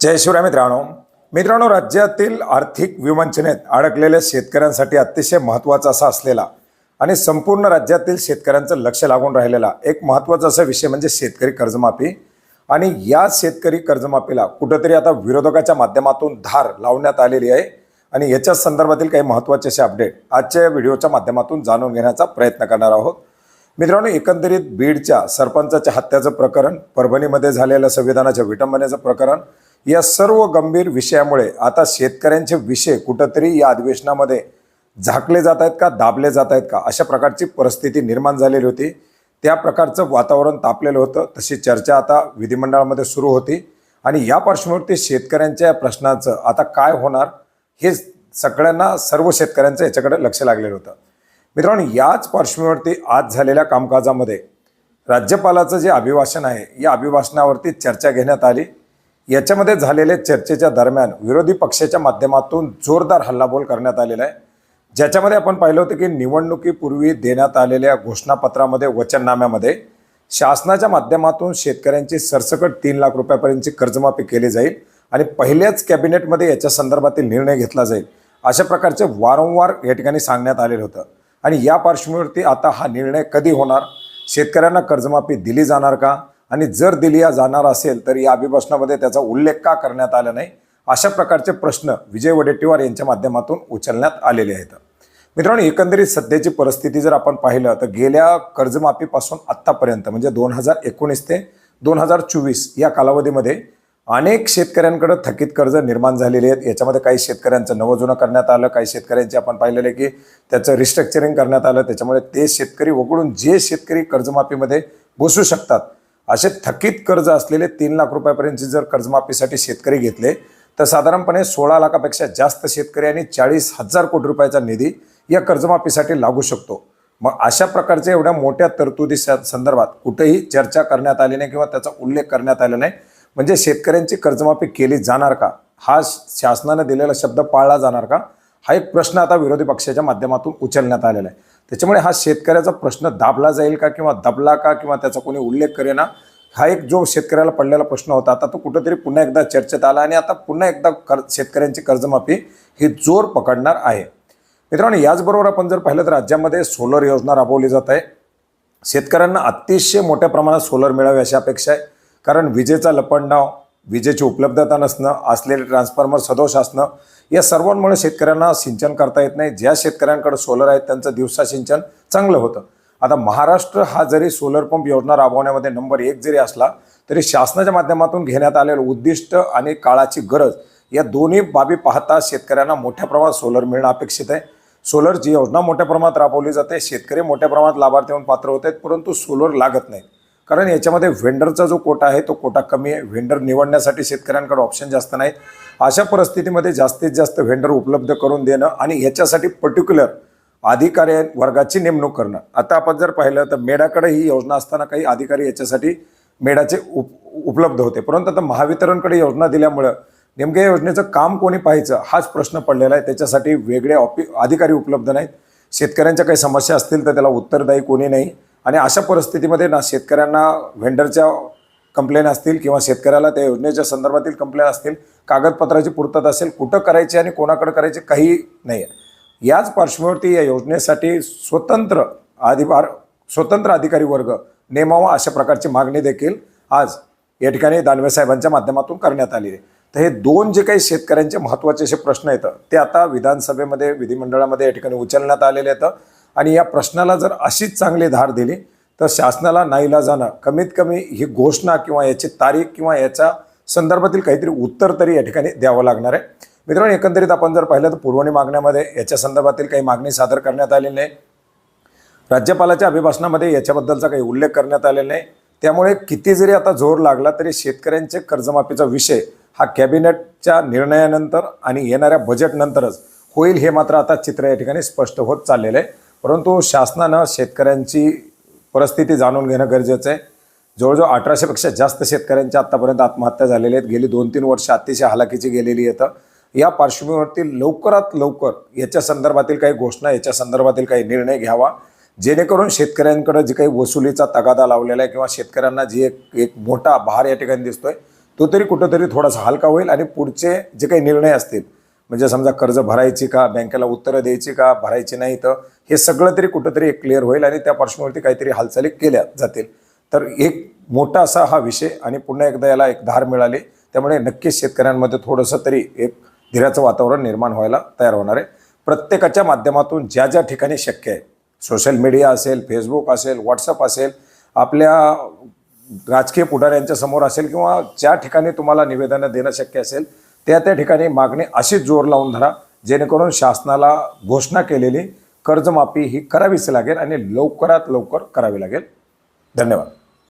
जय शिवराय मित्रांनो. मित्रांनो राज्यातील आर्थिक विवंचनेत अडकलेल्या शेतकऱ्यांसाठी अतिशय महत्त्वाचा असा असलेला आणि संपूर्ण राज्यातील शेतकऱ्यांचं लक्ष लागून राहिलेला एक महत्त्वाचा असा विषय म्हणजे शेतकरी कर्जमाफी. आणि या शेतकरी कर्जमाफीला कुठंतरी आता विरोधकाच्या माध्यमातून धार लावण्यात आलेली आहे. आणि याच्या संदर्भातील काही महत्त्वाचे असे अपडेट आजच्या या व्हिडिओच्या माध्यमातून जाणून घेण्याचा प्रयत्न करणार आहोत. मित्रांनो एकंदरीत बीडच्या सरपंचाच्या हत्याचं प्रकरण परभणीमध्ये झालेलं संविधानाच्या विटंबनेचं प्रकरण या सर्व गंभीर विषयामुळे आता शेतकऱ्यांचे विषय कुठंतरी या अधिवेशनामध्ये झाकले जात आहेत का दाबले जात आहेत का अशा प्रकारची परिस्थिती निर्माण झालेली होती. त्या प्रकारचं वातावरण तापलेलं होतं. तशी चर्चा आता विधिमंडळामध्ये सुरू होती. आणि या पार्श्वभूमीवरती शेतकऱ्यांच्या या प्रश्नाचं आता काय होणार हे सगळ्यांना सर्व शेतकऱ्यांचं याच्याकडे लक्ष लागलेलं होतं. मित्रांनो याच पार्श्वभूमीवरती आज झालेल्या कामकाजामध्ये राज्यपालाचं जे अभिभाषण आहे या अभिभाषणावरती चर्चा घेण्यात आली. याच्यामध्ये झालेल्या चर्चेच्या दरम्यान विरोधी पक्षाच्या माध्यमातून जोरदार हल्लाबोल करण्यात आलेला आहे. ज्याच्यामध्ये आपण पाहिलं होतं की निवडणुकीपूर्वी देण्यात आलेल्या घोषणापत्रामध्ये वचननाम्यामध्ये शासनाच्या माध्यमातून शेतकऱ्यांची सरसकट तीन लाख रुपयापर्यंतची कर्जमाफी केली जाईल आणि पहिल्याच कॅबिनेटमध्ये याच्या संदर्भातील निर्णय घेतला जाईल अशा प्रकारचे वारंवार या ठिकाणी सांगण्यात आलेलं होतं. आणि या पार्श्वभूमीवरती आता हा निर्णय कधी होणार? शेतकऱ्यांना कर्जमाफी दिली जाणार का? आणि जर दिलिया जाणार असेल तर या अभिभाषणामध्ये त्याचा उल्लेख का करण्यात आला नाही? अशा प्रकारचे प्रश्न विजय वडेट्टीवार यांच्या माध्यमातून उचलण्यात आलेले आहेत. मित्रांनो एकंदरीत सध्याची परिस्थिती जर आपण पाहिलं तर गेल्या कर्जमाफीपासून आत्तापर्यंत म्हणजे दोन हजार एकोणीस ते दोन हजार चोवीस या कालावधीमध्ये अनेक शेतकऱ्यांकडे थकीत कर्ज निर्माण झालेले आहेत. याच्यामध्ये काही शेतकऱ्यांचं नवजुनं करण्यात आलं काही शेतकऱ्यांचे आपण पाहिलेलं आहे की त्याचं रिस्ट्रक्चरिंग करण्यात आलं. त्याच्यामुळे ते शेतकरी वगळून जे शेतकरी कर्जमाफीमध्ये बसू शकतात असे थकीत कर्ज असलेले तीन लाख रुपयापर्यंतचे जर कर्जमाफीसाठी शेतकरी घेतले तर साधारणपणे सोळा लाखापेक्षा जास्त शेतकरी आणि चाळीस हजार कोटी रुपयाचा निधी या कर्जमाफीसाठी लागू शकतो. मग अशा प्रकारच्या एवढ्या मोठ्या तरतुदी स- संदर्भात कुठेही चर्चा करण्यात आली नाही किंवा त्याचा उल्लेख करण्यात आला नाही म्हणजे शेतकऱ्यांची कर्जमाफी केली जाणार का? हा श- शासनाने दिलेला शब्द पाळला जाणार का? हा एक प्रश्न आता विरोधी पक्षाच्या माध्यमातून उचलण्यात आलेला आहे. त्याच्यामुळे हा शेतकऱ्याचा प्रश्न दाबला जाईल का किंवा दबला का किंवा त्याचा कोणी उल्लेख करेना? हा एक जो शेतकऱ्याला पडलेला प्रश्न होता आता तो कुठेतरी पुन्हा एकदा चर्चेत आला आणि आता पुन्हा एकदा कर शेतकऱ्यांची कर्जमाफी ही जोर पकडणार आहे. मित्रांनो याचबरोबर आपण जर पाहिलं तर राज्यामध्ये सोलर योजना राबवली जात आहे. शेतकऱ्यांना अतिशय मोठ्या प्रमाणात सोलर मिळावे अशी अपेक्षा आहे. कारण विजेचा लपंडाव विजेची उपलब्धता नसणं असलेले ट्रान्सफॉर्मर सदोष असणं या सर्वांमुळे शेतकऱ्यांना सिंचन करता येत नाही. ज्या शेतकऱ्यांकडे सोलर आहेत त्यांचं दिवसा सिंचन चांगलं होतं. आता महाराष्ट्र हा जरी सोलर पंप योजना राबवण्यामध्ये नंबर एक जरी असला तरी शासनाच्या माध्यमातून घेण्यात आलेलं उद्दिष्ट आणि काळाची गरज या दोन्ही बाबी पाहता शेतकऱ्यांना मोठ्या प्रमाणात सोलर मिळणं अपेक्षित आहे. सोलरची योजना मोठ्या प्रमाणात राबवली जाते शेतकरी मोठ्या प्रमाणात लाभार्थी होऊन पात्र होत आहेत परंतु सोलर लागत नाही. कारण याच्यामध्ये व्हेंडरचा जो कोटा आहे तो कोटा कमी आहे. व्हेंडर निवडण्यासाठी शेतकऱ्यांकडे ऑप्शन जास्त नाहीत. अशा परिस्थितीमध्ये जास्तीत जास्त व्हेंडर उपलब्ध करून देणं आणि याच्यासाठी पर्टिक्युलर अधिकारी वर्गाची नेमणूक करणं. आता आपण जर पाहिलं तर मेडाकडे ही योजना असताना काही अधिकारी याच्यासाठी मेडाचे उप उपलब्ध होते. परंतु आता महावितरणकडे योजना दिल्यामुळं नेमक्या योजनेचं काम कोणी पाहायचं हाच प्रश्न पडलेला आहे. त्याच्यासाठी वेगळे ऑफि अधिकारी उपलब्ध नाहीत. शेतकऱ्यांच्या काही समस्या असतील तर त्याला उत्तरदायी कोणी नाही. आणि अशा परिस्थितीमध्ये ना शेतकऱ्यांना व्हेंडरच्या कंप्लेन असतील किंवा शेतकऱ्याला त्या योजनेच्या संदर्भातील कंप्लेन असतील कागदपत्राची पूर्तता असेल कुठं करायची आणि कोणाकडे करायची काही नाही आहे याच पार्श्वभूमीवरती या योजनेसाठी स्वतंत्र अधिभार स्वतंत्र अधिकारी वर्ग नेमावा अशा प्रकारची मागणी देखील आज या ठिकाणी दानवे साहेबांच्या माध्यमातून करण्यात आली आहे. तर हे दोन जे काही शेतकऱ्यांचे महत्त्वाचे असे प्रश्न आहेत ते आता विधानसभेमध्ये विधिमंडळामध्ये या ठिकाणी उचलण्यात आलेले आहेत. आणि या प्रश्नाला जर अशीच चांगली धार दिली तर शासनाला नाईला जाणं कमीत कमी ही घोषणा किंवा याची तारीख किंवा याच्या संदर्भातील काहीतरी उत्तर तरी या ठिकाणी द्यावं लागणार आहे. मित्रांनो एकंदरीत आपण जर पाहिलं तर पुरवणी मागण्यामध्ये याच्या संदर्भातील काही मागणी सादर करण्यात आलेली नाही. राज्यपालाच्या अभिभाषणामध्ये याच्याबद्दलचा काही उल्लेख करण्यात आलेला नाही. त्यामुळे किती जरी आता जोर लागला तरी शेतकऱ्यांचे कर्जमाफीचा विषय हा कॅबिनेटच्या निर्णयानंतर आणि येणाऱ्या बजेटनंतरच होईल हे मात्र आता चित्र या ठिकाणी स्पष्ट होत चाललेलं आहे. परंतु शासनानं शेतकऱ्यांची परिस्थिती जाणून घेणं गरजेचं आहे. जवळजवळ अठराशेपेक्षा जास्त शेतकऱ्यांच्या आत्तापर्यंत आत्महत्या झालेल्या आहेत. गेली दोन तीन वर्ष अतिशय हालाकीची गेलेली आहेत. या पार्श्वभूमीवरती लवकरात लवकर याच्या संदर्भातील काही घोषणा याच्या संदर्भातील काही निर्णय घ्यावा. जेणेकरून शेतकऱ्यांकडे जे काही वसुलीचा तगादा लावलेला आहे किंवा शेतकऱ्यांना जी एक एक मोठा भार या ठिकाणी दिसतोय तो तरी कुठंतरी थोडासा हलका होईल आणि पुढचे जे काही निर्णय असतील म्हणजे समजा कर्ज भरायची का बँकेला उत्तरं द्यायची का भरायची नाही तर हे सगळं तरी कुठंतरी एक क्लिअर होईल आणि त्या पार्श्वभूमीवरती काहीतरी हालचाली केल्या जातील. तर एक मोठा असा हा विषय आणि पुन्हा एकदा याला एक धार मिळाली. त्यामुळे नक्कीच शेतकऱ्यांमध्ये थोडंसं तरी एक धीराचं वातावरण निर्माण व्हायला तयार होणार आहे. प्रत्येकाच्या माध्यमातून ज्या ज्या ठिकाणी शक्य आहे सोशल मीडिया असेल फेसबुक असेल व्हॉट्सअप असेल आपल्या राजकीय पुढाऱ्यांच्या समोर असेल किंवा ज्या ठिकाणी तुम्हाला निवेदनं देणं शक्य असेल त्या त्या ठिकाणी मागणी अशीच जोर लावून धरा जेणेकरून शासनाला घोषणा केलेली कर्जमाफी ही करावीच लागेल आणि लवकरात लवकर करावी लागेल. धन्यवाद.